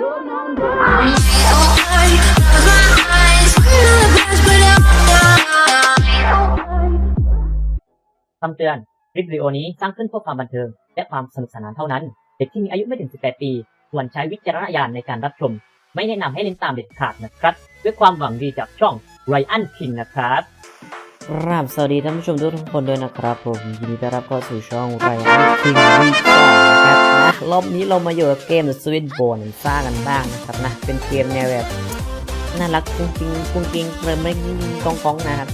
คำเตือน คลิปวิดีโอนี้สร้างขึ้นเพื่อความบันเทิง และความสนุกสนานเท่านั้น เด็กที่มีอายุไม่ถึง 18 ปีควรใช้วิจารณญาณในการรับชม ไม่แนะนำให้เล่นตามเด็ดขาดนะครับ ด้วยความหวังดีจากช่องไรอันคิงนะครับครับสวัสดีท่านผู้ชมทุกคนด้วยนะครับผมยินดีต้อนรับเข้าสู่ช่องไรอันคิงวีซ่านะครับ รอบนี้เรามาอยู่กับเกม The Sweet Bone ซ่ากันบ้างนะครับนะ เป็นเกมแนวแบบน่ารักกุ้งกิ้งกุ้งกิ้งเริ่มไม่กองกองนะครับ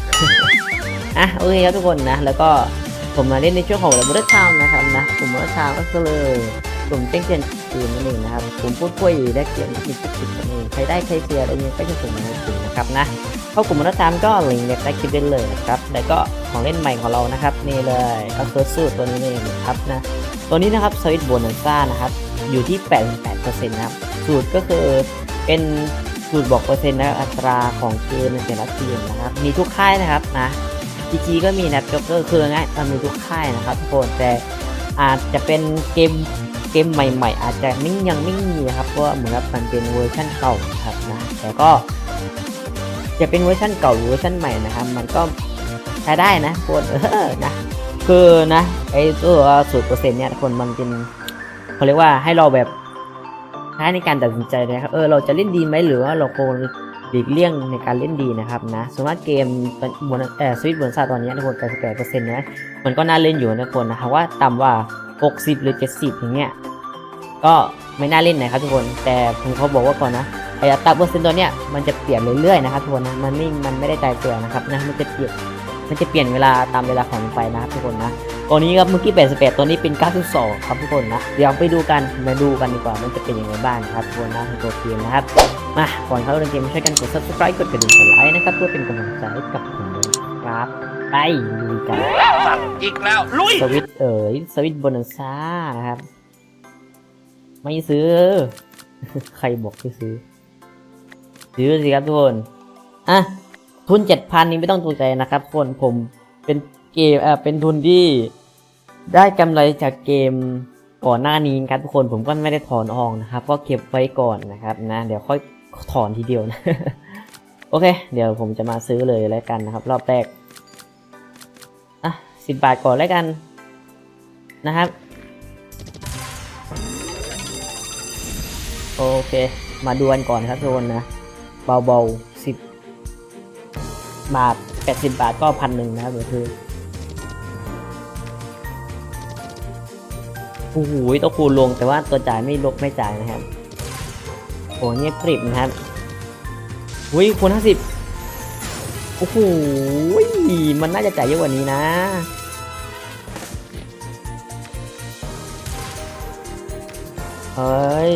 อะโอเคครับทุกคนนะ แล้วก็ผมมาเล่นในช่วงของ r e b o l Town นะครับนะผมว่าทาวก็เลยผมแจ้งเตือนคืนนั่นเองนะครับผมพูดคุยได้เกียนที่ติดติดนั่นเองใครได้ใครเสียอะไรเงี้ยก็จะส่งมาให้ถึงนะครับนะเข้ากลุ่มรัฐามก็ลิงก์ใต้คลิปได้เลยนะครับแล้วก็ของเล่นใหม่ของเรานะครับนี่เลยก็คือสูตรตัวนี้เองนะครับนะ ตัวนี้นะครับสวิตโบนัสซ่านะครับอยู่ที่ 88%นะครับสูตรก็คือเป็นสูตรบอกเปอร์เซ็นต์นะอัตราของเกมในแต่ละทีมนะครับ มีทุกค่ายนะครับนะจีจีก็มีนะครับก็คือง่ายมันมีทุกค่ายนะครับทุกคนแต่อาจจะเป็นเกมเกมใหม่ ๆ อาจจะไม่ยังไม่มีครับเพราะว่าเหมือนกับมันเป็นเวอร์ชันเก่านะครับนะแต่ก็จะเป็นเวอร์ชันเก่าหรือเวอร์ชันใหม่นะครับ มันก็ใช้ได้นะทุกคนเออนะ คือนะไอ้ตัวสูตรเปอร์เซ็นต์เนี่ยทุกคนมันเป็นเขาเรียกว่าให้เราแบบใช้ในการตัดสินใจนะครับเออเราจะเล่นดีไหมหรือว่าเราควรหลีกเลี่ยงในการเล่นดีนะครับนะส่วนมากเกมบนเออสวิตบนซาตอนนี้ทุกคน88เปอร์เซ็นต์นะมันก็น่าเล่นอยู่นะทุกคนนะครับว่าต่ำว่า 60 หรือ 70 อย่างเงี้ยก็ไม่น่าเล่นนะครับทุกคนแต่ผมเขาบอกว่าก่อนนะไอ้อัตราเปอร์เซ็นต์ตัวเนี้ยมันจะเปลี่ยนเรื่อยๆนะครับทุกคนนะมันไม่มันไม่ได้ตายตัวนะครับนะมันจะเปลี่ยน มันจะเปลี่ยนเวลาตามเวลาของมันไปนะครับทุกคนนะตัวนี้ครับเมื่อกี้88ตัวนี้เป็น 92 ครับทุกคนนะเดี๋ยวไปดูกันมาดูกันดีกว่ามันจะเป็นยังไงบ้างครับทุกคนนะในตัวเกมนะครับมาก่อนเข้าเล่นเกมช่วยกันกด subscribe กดกระดิ่งกดไลค์นะครับเพื่อเป็นกำลังใจให้กับผมด้วยครับไปดูกันสั่งอีกแล้วลุยสวิตช์เอ๋ยสวิตช์โบนัสซ่านะครับ ไม่ซื้อ ใครบอกให้ซื้อซื้อสิครับทุกคนอะ ทุนเจ็ดพันนี้ไม่ต้องตกใจนะครับทุกคนผมเป็นเกมเอ่อเป็นทุนที่ได้กำไรจากเกมก่อนหน้านี้ครับทุกคนผมก็ไม่ได้ถอนออกนะครับ ก็เก็บไว้ก่อนนะครับนะเดี๋ยวค่อยถอนทีเดียวนะโอเค เดี๋ยวผมจะมาซื้อเลยแล้วกันนะครับ รอบแรกอะสิบบาทก่อนแล้วกันนะครับโอเค มาดูกันก่อนครับทุกคนนะเบาๆ บาทแปดสิบบาทก็พันหนึ่งนะครับเดี๋ยวคือโอ้โหตัวคูณลงแต่ว่าตัวจ่ายไม่ลบไม่จ่ายนะครับโอ้เงียบกริบนะครับอุ้ยคูณห้าสิบโอ้โหมันน่าจะจ่ายเยอะกว่านี้นะเฮ้ย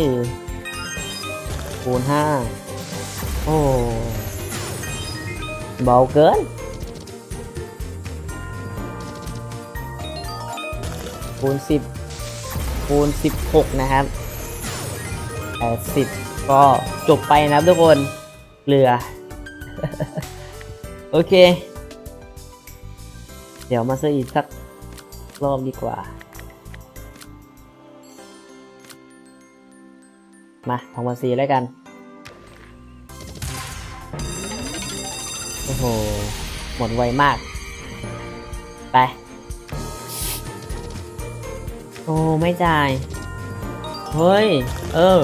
คูณห้าโอ้ เบาเกินคูณสิบคูณสิบหกนะครับแปดสิบก็จบไปนะครับทุกคนเหลือ โอเค เดี๋ยวมาซื้ออีกสักรอบดีกว่า มาทองมาซีแล้วกัน โห หมดไวมาก ไป โอ้ไม่จ่าย เฮ้ย เออ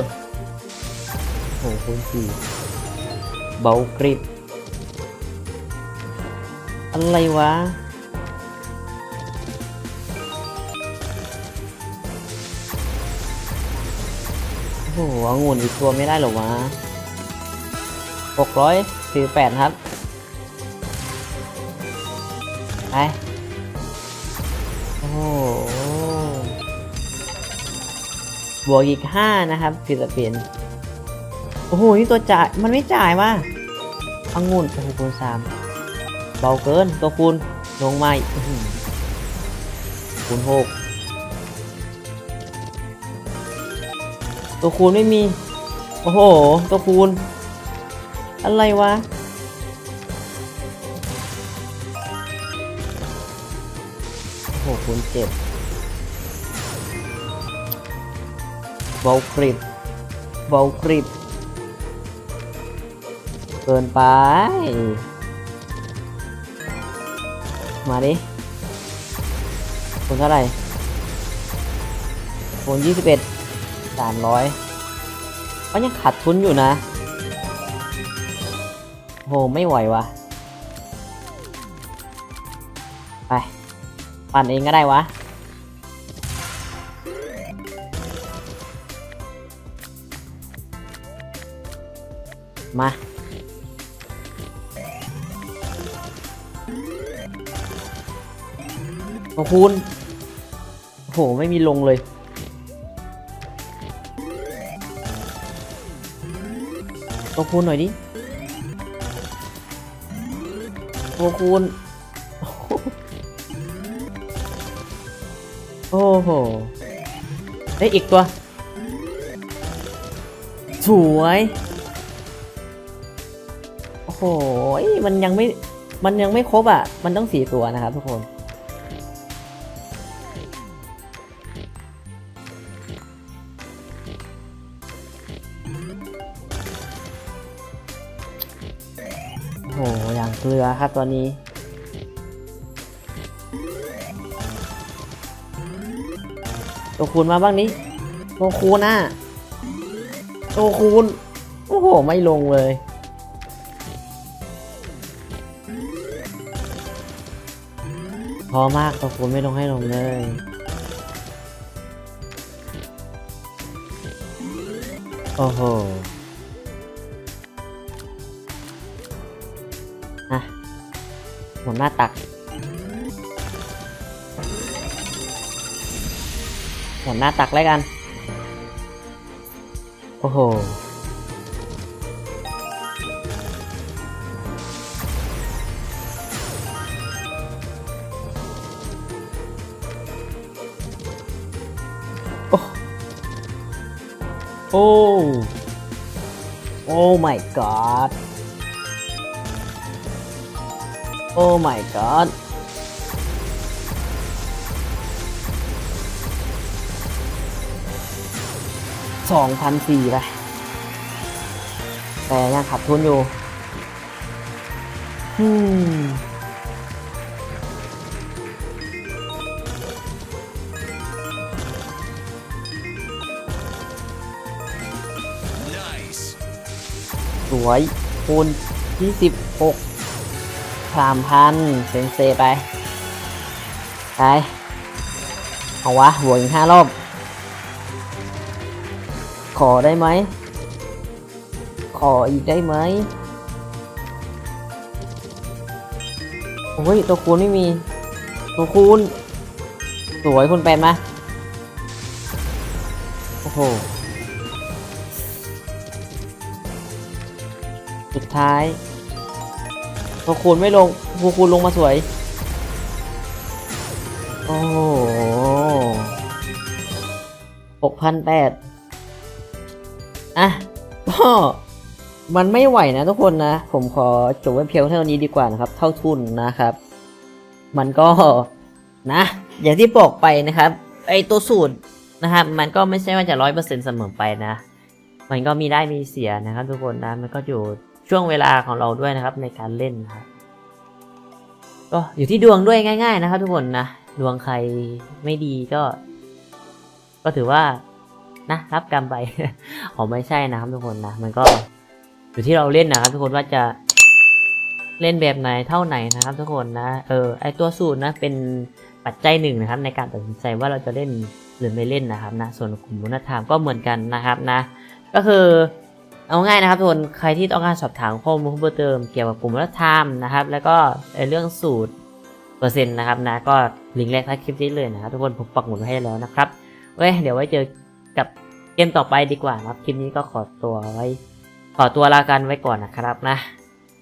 โอ้โหคุณสี่เบากริบ อะไรวะโอ้โหองุ่นอีกตัวไม่ได้หรอวะหกร้อยสี่แปดครับ ไปโอ้โหบวกอีกห้านะครับฟิลิปปินส์โอ้โหนี่ตัวจ่ายมันไม่จ่ายว่ะองุ่นโอ้โหคูณสามเบาเกินตัวคูณลงมาอีกอื้อหือคูณหกตัวคูณไม่มี โอ้โห ตัวคูณ อะไรวะ โอ้โหคูณเจ็ดเบากริบบอลกริปเกินไป มาดิคูณเท่าไหร่คูณยี่สิบเอ็ดสามร้อยก็ยังขาดทุนอยู่นะโหไม่ไหววะไปั่นเองก็ได้วะ มาโอ้คูณโอ้โห ไม่มีลงเลยตัวคูณหน่อยดิตัวคูณ โอ้โหได้ยอีกตัว สวย โอ้โห มันยังไม่ มันยังไม่ครบอะ มันต้องสี่ตัวนะครับทุกคนโอ้โห อย่างเกลือครับตัวนี้ ตัวคูณมาบ้างนี้ตัวคูณอะตัวคูณโอ้โห ไม่ลงเลย พอมากตัวคูณไม่ลงให้ลงเลยโอ้โหอะหมุนหน้าตัก หนหน้าตักแล้วกัน โอ้โห โอ้ โอ้โอ้ my god โอ้ my god สองพันสี่ไปแต่ยังขาดทุนอยู่อืมสวยคูณที่สิบหกสามพันเซนเซไป ไป เอาวะบวกอีกห้ารอบ ขอได้ไหม ขออีกได้ไหมโอ้ย ตัวคูณไม่มี ตัวคูณ สวยคุณแปดมา โอ้โห สุดท้ายพอคูณไม่ลงพอคูณลงมาสวย โอ้หกพันแปด อะก็มันไม่ไหวนะทุกคนนะ ผมขอจบไว้เพียงเท่านี้ดีกว่านะครับ เท่าทุนนะครับ มันก็นะ อย่างที่บอกไปนะครับ ไอตัวสูตรนะครับ มันก็ไม่ใช่ว่าจะร้อยเปอร์เซ็นต์เสมอไปนะ มันก็มีได้มีเสียนะครับ ทุกคนนะ มันก็อยู่ช่วงเวลาของเราด้วยนะครับ ในการเล่นนะครับ ก็อยู่ที่ดวงด้วยง่าย ๆ นะครับ ทุกคนนะ ดวงใครไม่ดีก็ ก็ถือว่า นะรับกรรมไปอ๋อไม่ใช่นะครับทุกคนนะ มันก็อยู่ที่เราเล่นนะครับทุกคนว่าจะเล่นแบบไหนเท่าไหนนะครับ ทุกคนนะ เออไอตัวสูตรนะเป็นปัจจัยหนึ่งนะครับ ในการตัดสินใจว่าเราจะเล่นหรือไม่เล่นนะครับนะส่วนกลุ่มคุณธรรมก็เหมือนกันนะครับนะ ก็คือเอาง่ายนะครับทุกคนใครที่ต้องการสอบถามข้อมูลเพิ่มเติมเกี่ยวกับกลุ่มวัฒนธรรมนะครับ แล้วก็เรื่องสูตรเปอร์เซ็นต์นะครับนะก็ลิงก์แรกใต้คลิปนี้เลยนะครับทุกคนผมปักหมุดไว้ให้แล้วนะครับโอเคเดี๋ยวไว้เจอ กับเกมต่อไปดีกว่าครับคลิปนี้ก็ขอตัวไว้ ขอตัวลากันไว้ก่อนนะครับนะ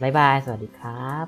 บ๊ายบาย สวัสดีครับ